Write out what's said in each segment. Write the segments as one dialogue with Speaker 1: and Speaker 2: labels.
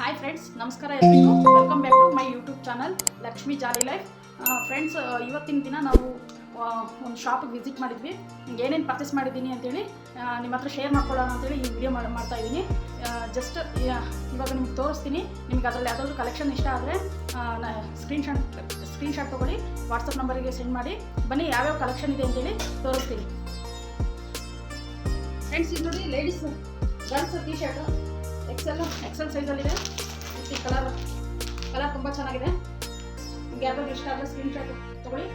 Speaker 1: Hi friends ನಮಸ್ಕಾರ ಎಲ್ರಿಗೂ. Welcome back to my YouTube channel Lakshmi jolly life friends ಇವತ್ತಿನ ದಿನ ನಾವು ಒಂದು ಶಾಪಿಗೆ ವಿಸಿಟ್ ಮಾಡಿದ್ವಿ. ಏನೇನು ಪರ್ಚೇಸ್ ಮಾಡಿದ್ದೀನಿ ಅಂತೇಳಿ ನಿಮ್ಮ ಹತ್ರ ಶೇರ್ ಮಾಡ್ಕೊಳ್ಳೋಣ ಅಂತೇಳಿ ಈ ವಿಡಿಯೋ ಮಾಡಿ, ಮಾಡ್ತಾ ಇದ್ದೀನಿ. ಜಸ್ಟ್ ಇವಾಗ ನಿಮ್ಗೆ ತೋರಿಸ್ತೀನಿ. ನಿಮ್ಗೆ ಅದರಲ್ಲಿ ಯಾವುದಾದ್ರು ಕಲೆಕ್ಷನ್ ಇಷ್ಟ ಆದರೆ ಸ್ಕ್ರೀನ್ಶಾಟ್ ಸ್ಕ್ರೀನ್ಶಾಟ್ ತೊಗೊಳ್ಳಿ ವಾಟ್ಸಪ್ ನಂಬರಿಗೆ ಸೆಂಡ್ ಮಾಡಿ. ಬನ್ನಿ ಯಾವ್ಯಾವ ಕಲೆಕ್ಷನ್ ಇದೆ ಅಂತೇಳಿ ತೋರಿಸ್ತೀನಿ. ಫ್ರೆಂಡ್ಸ್ ಇದು ನೋಡಿ ladies girls T shirt XL XL ಸೈಜಲ್ಲಿದೆ ಈ ಕಲರ್ ಕಲರ್ ತುಂಬ ಚೆನ್ನಾಗಿದೆ. ನಿಮ್ಗೆ ಯಾವ್ದಾದ್ರು ಇಷ್ಟ ಆದರೆ ಸ್ಕ್ರೀನ್ ಶಾಟ್ ತೊಗೊಳ್ಳಿ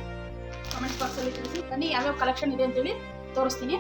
Speaker 1: ಕಮೆಂಟ್ಸ್ ಬಾಕ್ಸಲ್ಲಿ ತಿಳಿಸಿ. ಬನ್ನಿ, ಯಾವ್ಯಾವ ಕಲೆಕ್ಷನ್ ಇದೆ ಅಂತೇಳಿ ತೋರಿಸ್ತೀನಿ.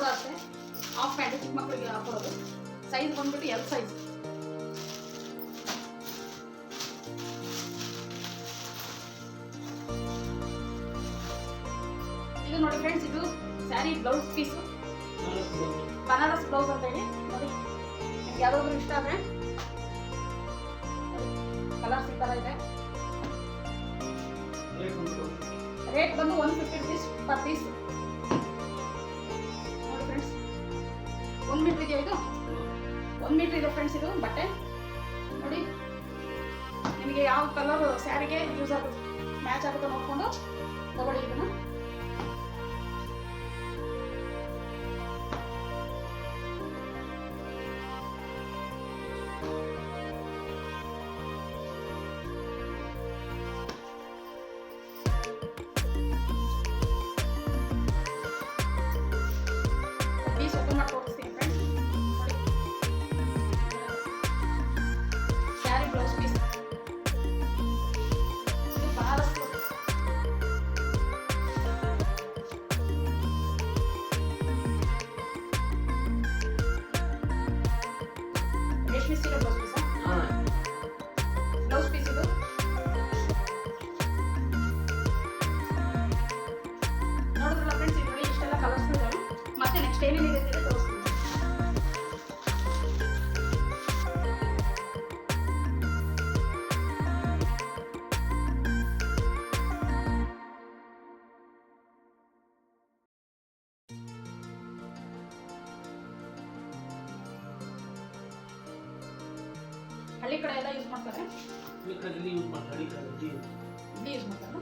Speaker 1: ಕೂಡ ಅಷ್ಟೇ ಹಾಫ್ ಪ್ಯಾಂಟ್ ಚಿಕ್ಕ ಮಕ್ಕಳಿಗೆ ಹಾಕೊಳ್ಳೋದು ಸೈಜ್ ಬಂದ್ಬಿಟ್ಟು ಎಲ್ ಸೈಜ್ ಇದು ನೋಡಿ ಫ್ರೆಂಡ್ಸ್ ಇದು saree blouse piece Banaras blouse ಅಂತ ಹೇಳಿ ನೋಡಿ ನಿಮ್ಗೆ ಯಾವ್ದಾದ್ರು ಇಷ್ಟ ಆದ್ರೆ ಕಲರ್ಸ್ ಈ ಥರ ಇದೆ. ರೇಟ್ ಬಂದು one fifty rupees per piece ಒಂದು ಮೀಟ್ರ್ ಇದೆಯಾ ಇದು? ಒಂದು ಮೀಟ್ರ್ ಇದೆ ಫ್ರೆಂಡ್ಸ್ ಇದು, ಬಟ್ಟೆ. ನೋಡಿ. ನಿಮಗೆ ಯಾವ ಕಲರ್ ಸ್ಯಾರಿಗೆ ಯೂಸ್ ಆಗುತ್ತೆ? ಮ್ಯಾಚ್ ಆಗುತ್ತೆ ನೋಡ್ಕೊಂಡು. ತಗೊಳ್ಳಿ ಇದನ್ನು. ಹಳ್ಳಿ ಕಡೆ ಎಲ್ಲ ಯೂಸ್ ಮಾಡ್ತಾರೆ?
Speaker 2: ಯೂಸ್ ಈ ಕಡೆಯಲ್ಲಿ
Speaker 1: ಇಲ್ಲಿ ಯೂಸ್ ಮಾಡ್ತಾರೆ?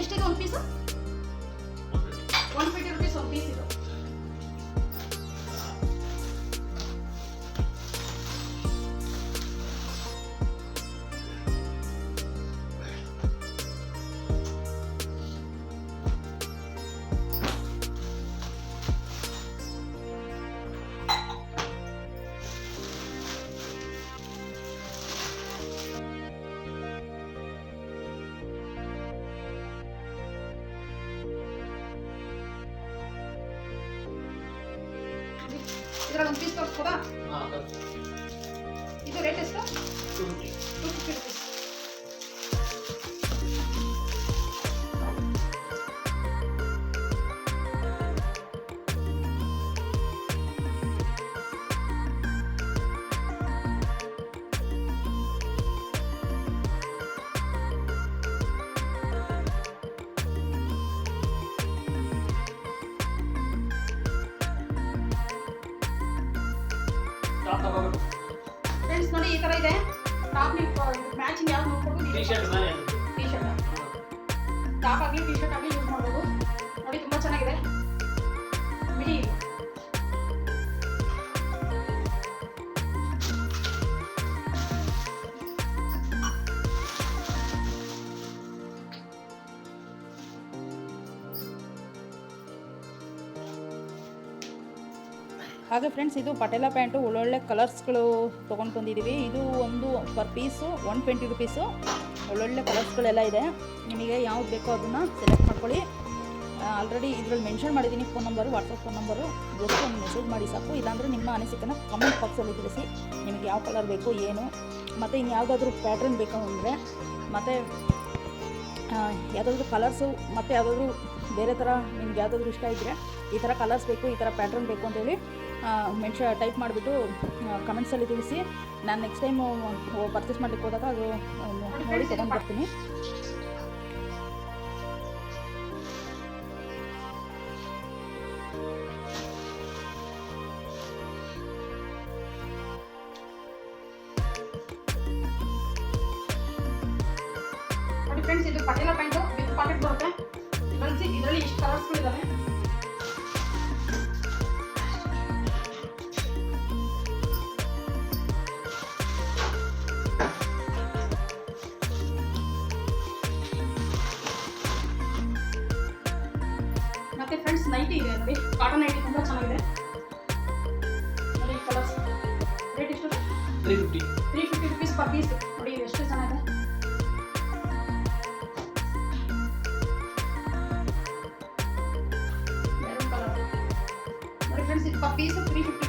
Speaker 1: ಎಷ್ಟಿದೆ ಒಂದು ಪೀಸ್ જરા
Speaker 2: 29
Speaker 1: નો ખોબા હા
Speaker 2: કર ઈ
Speaker 1: તો રેટ છે
Speaker 2: 250 250
Speaker 1: ಫ್ರೆಂಡ್ಸ್ ನೋಡಿ ಈ ತರ ಇದೆ. ಟಾಪ್ ನೀವು ಮ್ಯಾಚಿಂಗ್ ಯಾವ್ದು ನೋಡ್ಕೊಂಡು
Speaker 2: T shirt
Speaker 1: T shirt top ಆಗಲಿ ಟೀ ಶರ್ಟ್ ಆಗಲಿ ಯೂಸ್ ಮಾಡ್ಬೋದು. ನೋಡಿ ತುಂಬ ಚೆನ್ನಾಗಿದೆ. ಹಾಗೆ ಫ್ರೆಂಡ್ಸ್ ಇದು ಪಟೇಲ ಪ್ಯಾಂಟು ಒಳ್ಳೊಳ್ಳೆ ಕಲರ್ಸ್ಗಳು ತೊಗೊಂಡು ಬಂದಿದ್ದೀವಿ ಇದು ಒಂದು per piece one twenty rupees ಒಳ್ಳೊಳ್ಳೆ ಕಲರ್ಸ್ಗಳೆಲ್ಲ ಇದೆ. ನಿಮಗೆ ಯಾವ್ದು ಬೇಕೋ ಅದನ್ನು ಸೆಲೆಕ್ಟ್ ಮಾಡ್ಕೊಳ್ಳಿ. ಆಲ್ರೆಡಿ ಇದ್ರಲ್ಲಿ ಮೆನ್ಷನ್ ಮಾಡಿದ್ದೀನಿ phone number WhatsApp phone number just ಒಂದು ಮೆಸೇಜ್ ಮಾಡಿ ಸಾಕು. ಇಲ್ಲಾಂದರೆ ನಿಮ್ಮ ಅನಿಸಿಕೆನ ಕಮೆಂಟ್ ಬಾಕ್ಸಲ್ಲಿ ತಿಳಿಸಿ ನಿಮಗೆ ಯಾವ ಕಲರ್ ಬೇಕು, ಏನು. ಮತ್ತು ಇನ್ನು ಯಾವುದಾದ್ರೂ ಪ್ಯಾಟ್ರನ್ ಬೇಕು ಅಂದರೆ, ಮತ್ತು ಯಾವುದಾದ್ರೂ ಕಲರ್ಸು ಮತ್ತು ಯಾವುದಾದ್ರೂ ಬೇರೆ ಥರ ನಿಮ್ಗೆ ಯಾವುದಾದ್ರೂ ಇಷ್ಟ ಇದ್ದರೆ ಈ ಥರ ಕಲರ್ಸ್ ಬೇಕು, ಈ ಥರ ಪ್ಯಾಟ್ರನ್ ಬೇಕು ಅಂತೇಳಿ ಮೆನ್ಷ ಟೈಪ್ ಮಾಡಿಬಿಟ್ಟು ಕಮೆಂಟ್ಸಲ್ಲಿ ತಿಳಿಸಿ. ನಾನು ನೆಕ್ಸ್ಟ್ ಟೈಮು ಪರ್ಚೇಸ್ ಮಾಡಲಿಕ್ಕೆ ಹೋದಾಗ ಅದು ನೋಡಿ ತಗೊಂಡು ಬರ್ತೀನಿ.
Speaker 3: ಫ್ರೆಂಡ್ಸ್ ಇದು ಪಟೇಲ ಪ್ಯಾಂಟು ವಿತ್ ಪಾಕೆಟ್ ಬರುತ್ತೆ. ಫ್ರೆಂಡ್ಸ್ ಇದರಲ್ಲಿ ಇಷ್ಟು ಕಲರ್ಸ್ಗಳು ಮತ್ತೆ ಫ್ರೆಂಡ್ಸ್ ನೈಟಿ ಇದೆ ನೋಡಿ ಕಾಟನ್ ನೈಟಿ ತುಂಬ ಚೆನ್ನಾಗಿದೆ. ನೋಡಿ ಈ ಕಲರ್ಸ್ ರೇಟ್ ಎಷ್ಟು?
Speaker 2: Three fifty
Speaker 3: three fifty rupees per piece ನೋಡಿ ಇದು ಎಷ್ಟು ಚೆನ್ನಾಗಿದೆ. ಮೆರೂನ್ ಕಲರ್ ನೋಡಿ ಫ್ರೆಂಡ್ಸ್ ಇದು per piece three fifty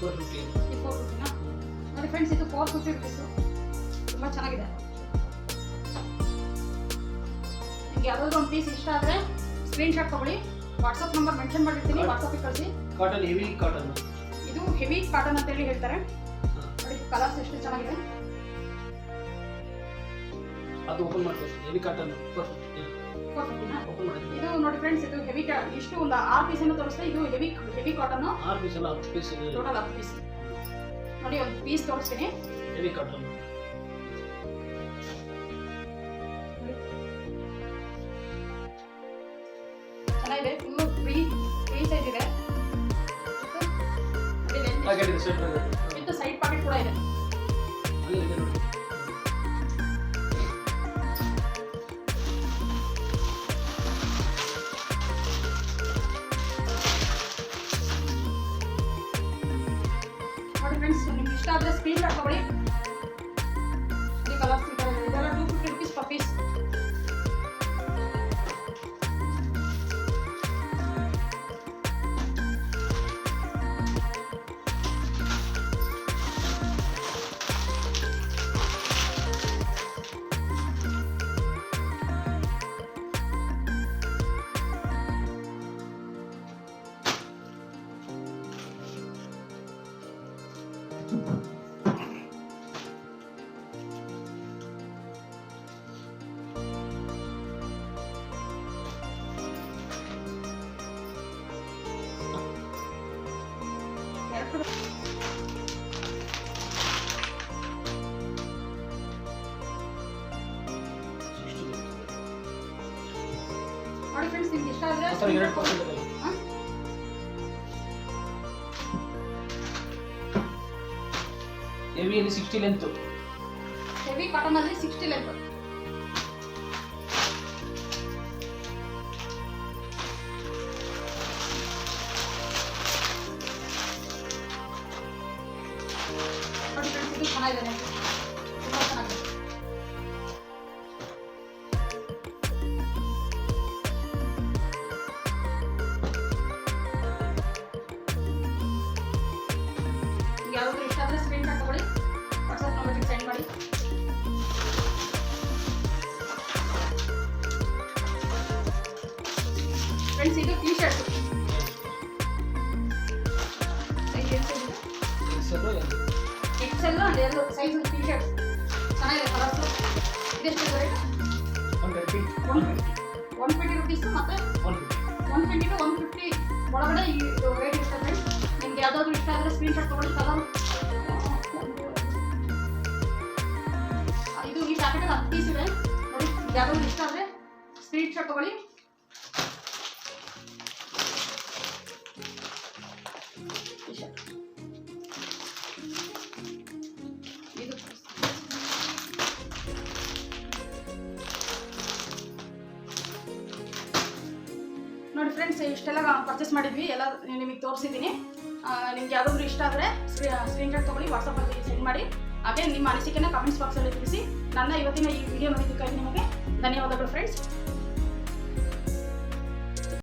Speaker 2: four fifty
Speaker 3: ಇದು ಫೋರ್ ಫಿಫ್ಟಿನಾ ನೋಡಿ ಫ್ರೆಂಡ್ಸ್ ಇದು ಫೋರ್ ಫಿಫ್ಟಿ ರುಪೀಸು ತುಂಬ ಚೆನ್ನಾಗಿದೆ. ನಿಮ್ಗೆ ಯಾವುದಾದ್ರು ಒಂದು ಪೀಸ್ ಇಷ್ಟ ಆದರೆ ಸ್ಕ್ರೀನ್ಶಾಟ್ ತಗೊಳ್ಳಿ. ವಾಟ್ಸಪ್ ನಂಬರ್ ಮೆನ್ಷನ್ ಮಾಡಿರ್ತೀನಿ ವಾಟ್ಸಪ್ಪಿಗೆ ಕಳಿಸಿ.
Speaker 2: ಕಾಟನ್ ಹೆವಿ ಕಾಟನ್
Speaker 3: ಇದು ಹೆವಿ ಕಾಟನ್ ಅಂತ ಹೇಳಿ ಹೇಳ್ತಾರೆ. ನೋಡಿ ಕಲರ್ಸ್ ಎಷ್ಟು ಚೆನ್ನಾಗಿದೆ.
Speaker 2: ಅದು ಓಪನ್ ಮಾಡ್ತೀವಿ ಹೆವಿ ಕಾಟನ್ ಫೋರ್ ಫಿಫ್ಟಿ
Speaker 3: ಇದು ನೋಡಿ ಫ್ರೆಂಡ್ಸ್ ಇದು ಹೆವಿ ಇಷ್ಟು ಒಂದು ಆರು ಅನ್ನು ತೋರಿಸ್ತಾ ಇದು ಹೆವಿ ಹೆವಿ ಕಾಟನ್
Speaker 2: ಆರು ಪೀಸ್ ಅಲ್ಲ ಹತ್ತು ಪೀಸ್
Speaker 3: ಟೋಟಲ್ ಹತ್ತು ಪೀಸ್ ನೋಡಿ ಒಂದು ಪೀಸ್ ತೋರಿಸ್ತೀನಿ.
Speaker 2: ಹೆವಿ ಕಾಟನ್
Speaker 3: ಚೆನ್ನಾಗಿದೆ ತುಂಬ ಫ್ರೀ ಫ್ರೀ ಸೈಜ್ ಇದೆ. ವಿತ್ ಸೈಡ್ ಪಾಕೆಟ್ ಕೂಡ ಇದೆ. ಇಷ್ಟ ಆದರೆ ಸ್ಕ್ರೀನ್ ಶಾಟ್ ಫ್ರೆಂಡ್ಸ್ ನಿಮ್ಗೆ ಇಷ್ಟ ಆದರೆ
Speaker 2: ಹೆವಿಯಲ್ಲಿ ಸಿಕ್ಸ್ಟಿ ಲೆಂತ್
Speaker 3: ಹೆವಿ ಕಾಟನ್ ಅಲ್ಲಿ ಸಿಕ್ಸ್ಟಿ ಲೆಂತ್ ಫ್ರೆಂಡ್ಸ್ ಇದು T shirt size T shirt colours
Speaker 2: one
Speaker 3: one fifty ಒಳಗಡೆ ರೇಟ್ ಇಷ್ಟ ಫ್ರೆಂಡ್ಸ್ ಇಷ್ಟ ಆದರೆ ಸ್ಕ್ರೀನ್ ಶಾಟ್ ತೊಗೊಳ್ಳಿ ಇದು ಈ ಪ್ಯಾಕೆಟಲ್ಲಿ ಹತ್ತು ಪೀಸ್ ಇದೆ. ನೋಡಿ
Speaker 1: ಇಷ್ಟ ಆದರೆ ಸ್ಕ್ರೀನ್ ಶಾಟ್ ತಗೊಳ್ಳಿ. ಫ್ರೆಂಡ್ಸ್ ಇಷ್ಟೆಲ್ಲ ಪರ್ಚೇಸ್ ಮಾಡಿದ್ವಿ. ಎಲ್ಲ ನಿಮಗೆ ತೋರಿಸಿದ್ದೀನಿ. ನಿಮ್ಗೆ ಯಾವುದಾದ್ರು ಇಷ್ಟ ಆದರೆ ಸ್ಕ್ರೀನ್ ಶಾಟ್ ತೊಗೊಳ್ಳಿ ವಾಟ್ಸಪ್ಪಲ್ಲಿ ಸೆಂಡ್ ಮಾಡಿ. ಹಾಗೆ ನಿಮ್ಮ ಅನಿಸಿಕೆನ ಕಮೆಂಟ್ಸ್ ಬಾಕ್ಸಲ್ಲಿ ತಿಳಿಸಿ. ನನ್ನ ಇವತ್ತಿನ ಈ ವಿಡಿಯೋ ನೋಡಿದ್ದಕ್ಕಾಗಿ ನಿಮಗೆ ಧನ್ಯವಾದಗಳು ಫ್ರೆಂಡ್ಸ್